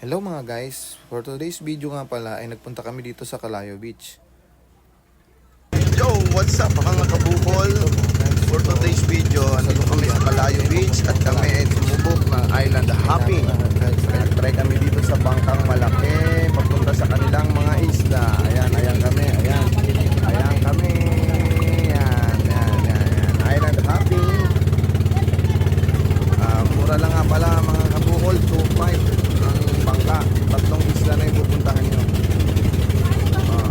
Hello mga guys, for today's video nga pala ay nagpunta kami dito sa Calayo Beach. Yo, what's up mga kabukol? For today's video, andito kami sa Calayo Beach at kami ay sumubok ng island hopping. Nag-try kami dito sa bangkang malaki, papunta sa kanilang mga isla. Ayan, ayan kami, ayan. Ayan kami. Ayan, ayan. Island hopping. Ah, mura lang nga pala mga kabukol, 2.5 bangka. Tatlong isla na yung pupuntahan nyo. Ah.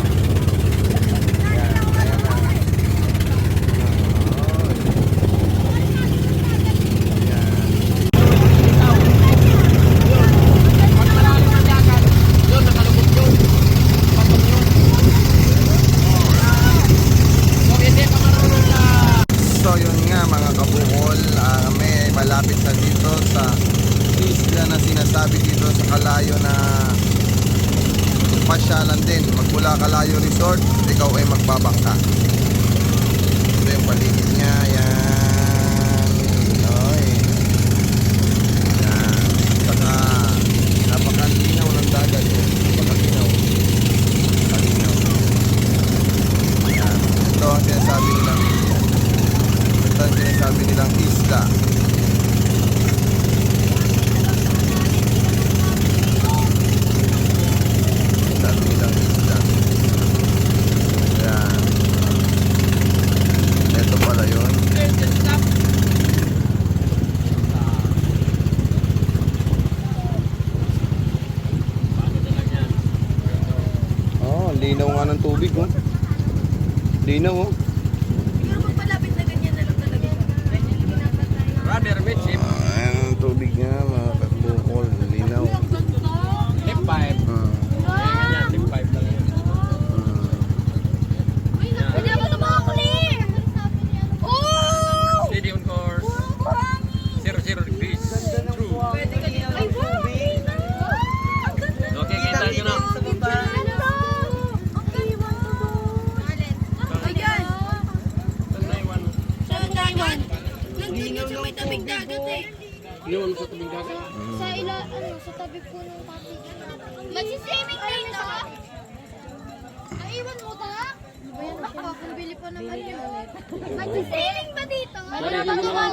So yun nga mga kabukol, ah, kami malapit na dito sa isla na sinasabi dito sa Kalayo na pasyalan din. Magmula Kalayo Resort, ikaw ay magbabangka. Ito yung paligid niya, yan. Oy. Yan. Saka napakalinaw ng dagat yun. Napakalinaw. Napakalinaw. Yan. Ito ang sinasabi nilang ito ang sinasabi nilang isla. Sinasabi nilang isla. Yan. Ito pala yun. Oh, linaw nga ng tubig oh. Linaw oh. Siguro pag malapit na ganyan na lang talaga siya. Brother, which hip? Ah, ayan ang tubig niya, mga kabukol. Linaw. Hip 5. Ah, Ganyan, hip 5 lang yun. ah. Hindi ako tumakuli! Oh! Steady on course. 0, 0 degrees. True. Pwede ka niya. Ay, wow! Ang ganda Okay, kita nyo na. Sa baba. Okay, want to go. Ayan. Saan na iwan? Saan Taiwan? Yun sa may tabing dagat eh. Yun sa tabing dagat. Sa ila, ano, sa tabi po ng cottage. Magsiswimming dito? Naiwan mo ta? Ako, kung bili pa naman yun. Magsiswimming ba dito? Ano Sorry, ba naman naman.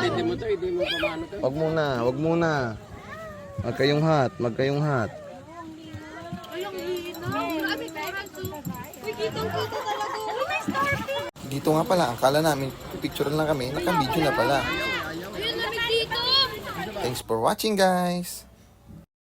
Hindi mo to, hindi mo pamano to. Wag muna, wag muna. Magkayong hat, magkayong hat. Ay, ang hina. Grabe, parang so. Uy, kitang-kita talaga. Dito nga pala, akala namin, picture lang kami, naka-video na pala. Thanks for watching guys!